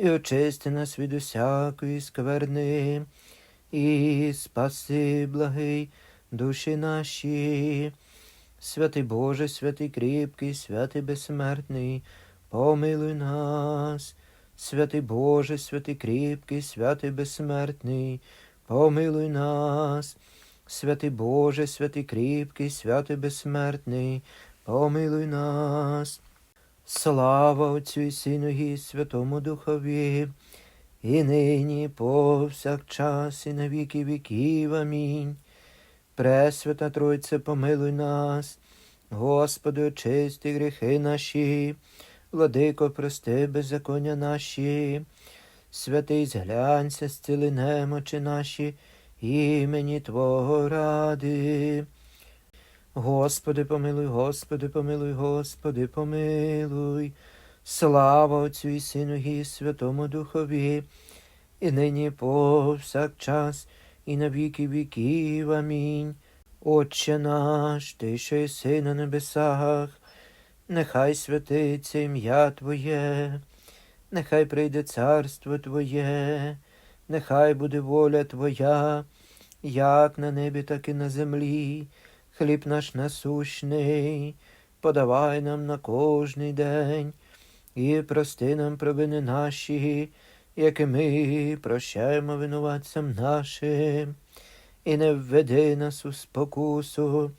і очисти нас від усякої скверни, і спаси, благий, душі наші. Святий Боже, святий кріпкий, святий безсмертний, помилуй нас. Святий Боже, святий кріпкий, святий безсмертний, помилуй нас. Святий Боже, святий кріпкий, святий безсмертний, помилуй нас. Слава Отцю і Сину і Святому Духові, і нині, і повсякчас, і на віки віків. Амінь. Пресвята Тройце, помилуй нас, Господи, очисти гріхи наші, владико, прости беззаконня наші, святий зглянься, зціли немочі наші, імені Твого ради. Господи, помилуй, Господи, помилуй, Господи, помилуй. Слава Отцю і Сину і Святому Духові, і нині повсякчас, і на віки віків. Амінь. Отче наш, ти що єси на небесах, нехай святиться ім'я Твоє, нехай прийде царство Твоє, нехай буде воля Твоя, як на небі, так і на землі. Хліб наш насущний, подавай нам на кожний день, і прости нам провини наші, як ми прощаємо винуватцям нашим, і не введи нас у спокусу,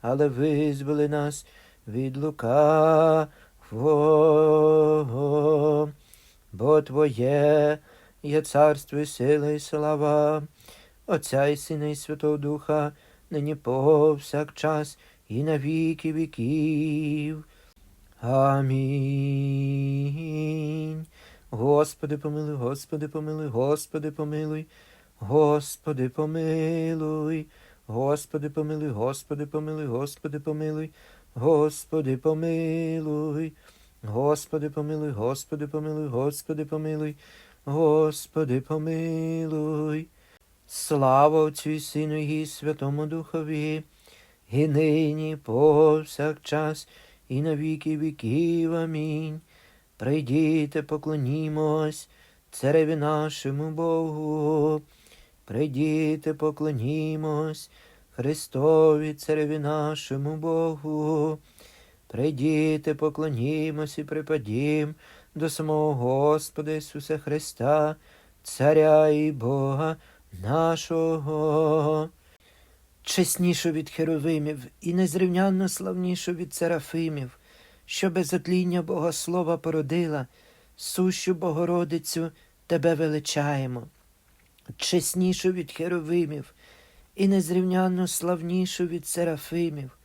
але визволи нас від лукавого, бо Твоє є царство і сила і слава, Отця і Сина і Святого Духа, нині повсякчас і на віки віків. Амінь. Господи, помилуй, Господи, помилуй, Господи, помилуй, Господи, помилуй, Господи, помилуй, Господи, помилуй, Господи, помилуй, Господи, помилуй, Господи, помилуй, Господи, помилуй, Господи, помилуй, Господи, помилуй. Слава Отцю і Сину і Святому Духові, і нині, повсякчас, і на віки віків. Амінь. Прийдіте, поклонімось цареві нашому Богу. Прийдіте, поклонімось Христові, цареві нашому Богу. Прийдіте, поклонімось і припадім до самого Господа Ісуса Христа, Царя і Бога нашого. Чеснішу від херовимів і незрівнянно славнішу від серафимів, що без отління Богослова породила, сущу Богородицю тебе величаємо. Чеснішу від херовимів і незрівнянно славнішу від серафимів,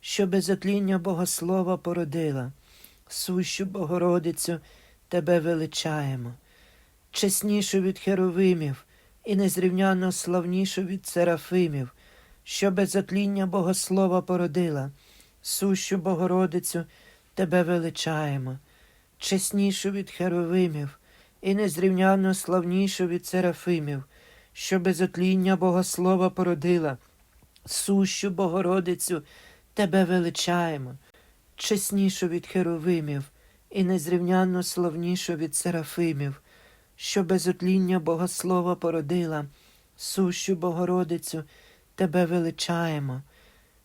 що без отління Богослова породила, сущу Богородицю тебе величаємо. Чеснішу від херовимів і незрівнянно славнішу від серафимів, що без отління Богослова породила, сущу Богородицю тебе величаємо, чеснішу від херовимів і незрівнянно славнішу від серафимів, що без отління Богослова породила, сущу Богородицю тебе величаємо, чеснішу від херовимів і незрівнянно славнішу від серафимів, що без отління Богослова породила, сущу Богородицю тебе величаємо,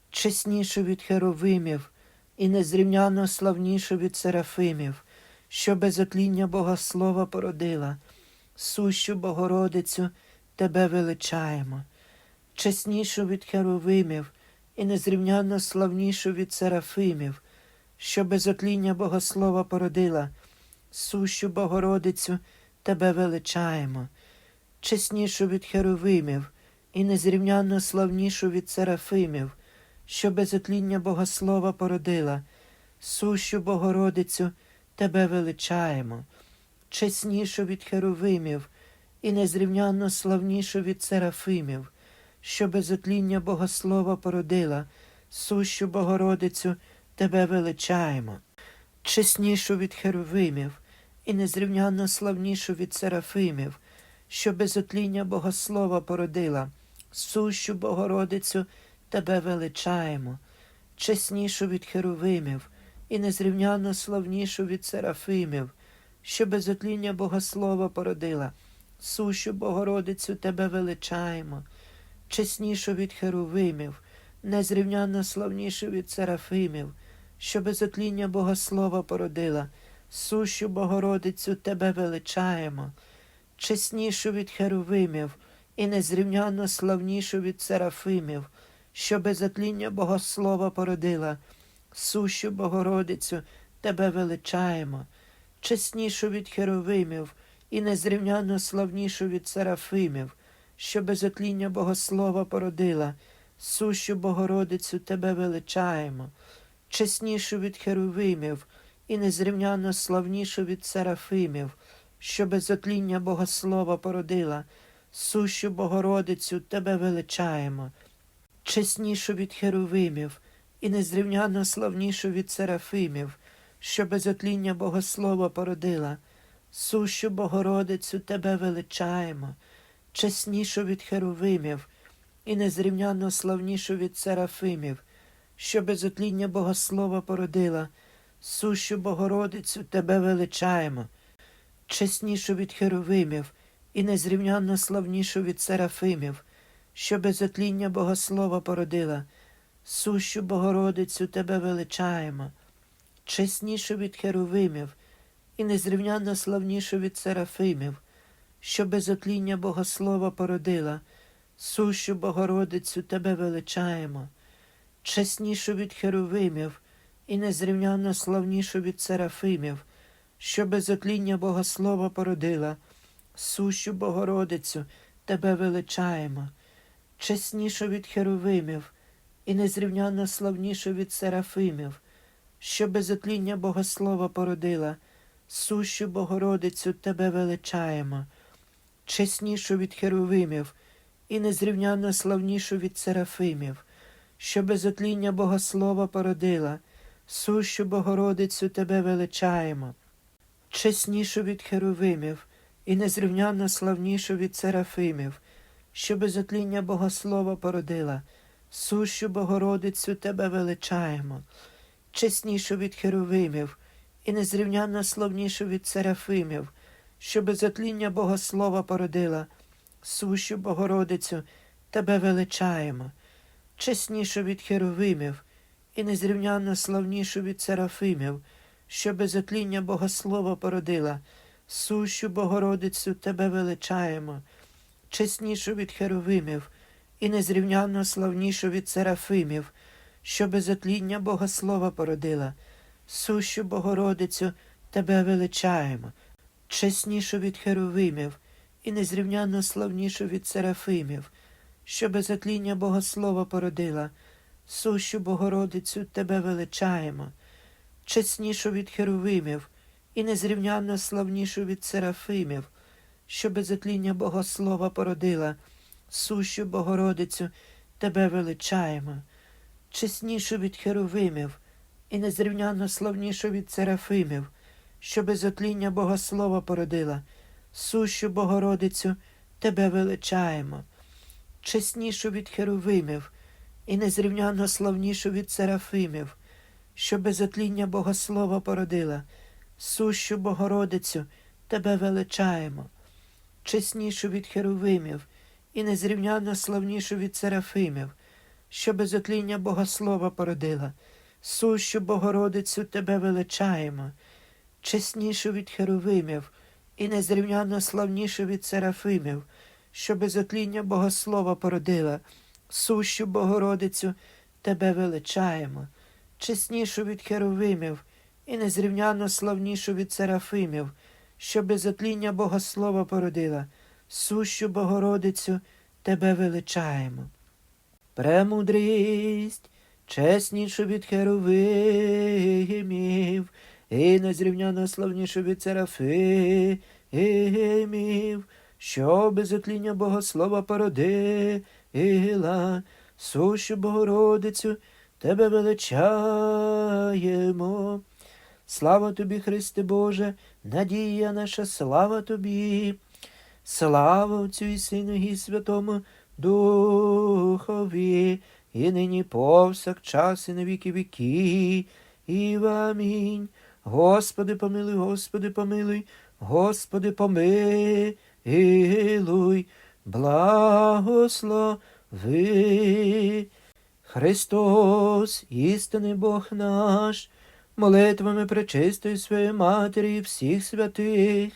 чеснішу від херовимів і незрівняно славнішу від серафимів, що без отління Богослова породила, сущу Богородицю тебе величаємо, чеснішу від херовимів і незрівняно славнішу від серафимів, що без отління Богослова породила, сущу Богородицю тебе величаємо, чеснішу від херовимів і незрівнянно славнішу від серафимів, що без отління Богослова породила, сущу Богородицю тебе величаємо, чеснішу від херовимів і незрівнянно славнішу від серафимів, що без отління богослова породила, сущу Богородицю тебе величаємо, чеснішу від херовимів і незрівнянно славнішу від серафимів, що без отління богослова породила, сущу Богородицю тебе величаємо, чеснішу від херовимів і незрівнянно славнішу від серафимів, що без отління богослова породила, сущу Богородицю тебе величаємо, чеснішу від херовимів, незрівнянно славнішу від серафимів, що без отління богослова породила, сущу Богородицю тебе величаємо, чеснішу від херовимів і незрівнянно славнішу від серафимів, що без отління богослова породила, сущу Богородицю тебе величаємо, чеснішу від херовимів і незрівнянно славнішу від серафимів, що без отління богослова породила, сущу Богородицю тебе величаємо, чеснішу від херовимів і незрівнянно славнішу від серафимів, що без отління богослова породила, сущу Богородицю тебе величаємо, чеснішу від херовимів і незрівнянно славнішу від серафимів, що без отління богослова породила, сущу Богородицю тебе величаємо, чеснішу від херовимів і незрівнянно славнішу від серафимів, що без отління богослова породила, сущу Богородицю тебе величаємо, чеснішу від херовимів і незрівнянно славнішу від серафимів, що без отління богослова породила, сущу Богородицю тебе величаємо, чеснішу від херовимів і незрівнянно славнішу від серафимів, що без отління богослова породила, сущу Богородицю тебе величаємо, чеснішу від херовимів і незрівнянно славнішу від серафимів, що без отління богослова породила, сущу Богородицю тебе величаємо, чеснішу від херовимів і незрівнянно славнішу від серафимів, що без отління богослова породила, сущу Богородицю тебе величаємо, чеснішу від херовимів і незрівнянно славнішу від серафимів, що без отління богослова породила, сущу Богородицю тебе величаємо, чеснішу від херовимів і незрівнянно славнішу від серафимів, що без отління богослова породила, сущу Богородицю тебе величаємо, чеснішу від херовимів і незрівнянно славнішу від серафимів, що без отління богослова породила, сущу Богородицю тебе величаємо, чеснішу від херовимів і незрівнянно славнішу від серафимів, що без отління богослова породила, сущу Богородицю тебе величаємо, чеснішу від херовимів і незрівнянно славнішу від серафимів, що без отління богослова породила, сущу Богородицю тебе величаємо, чеснішу від херовимів і незрівнянно славнішу від серафимів, що без отління богослова породила, сущу Богородицю тебе величаємо, чеснішу від херовимів і незрівнянно славнішу від серафимів, що без отління богослова породила, сущу Богородицю тебе величаємо, чеснішу від херовимів і незрівнянно славнішу від серафимів, що без отління богослова породила, сущу Богородицю тебе величаємо, чеснішу від херовимів і незрівнянно славнішу від серафимів, що без отління богослова породила, сущу Богородицю тебе величаємо, чеснішу від херовимів і незрівнянно славнішу від серафимів, що без отління богослова породила, сущу Богородицю тебе величаємо, чеснішу від херовимів і незрівнянно славнішу від серафимів, що без отління богослова породила, сущу Богородицю тебе величаємо, чеснішу від херовимів і незрівнянно славнішу від серафимів, що без отління богослова породила, сущу Богородицю тебе величаємо. Премудрість, чеснішу від херовимів, і незрівняно славнішу від Серафимів, що без отління богослова породила, сущу Богородицю, тебе величаємо. Слава тобі, Христе Боже, надія наша, слава тобі, слава Отцю і Сину і Святому Духові, і нині повсякчас, і на віки віки, і амінь. Господи, помилуй, Господи, помилуй, Господи, помилуй, благослови. Христос, істинний Бог наш, молитвами пречистої своєї Матері всіх святих,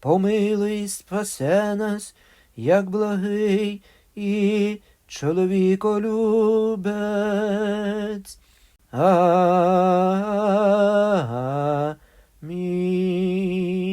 помилуй спасе нас, як благий і чоловіколюбець. Амінь.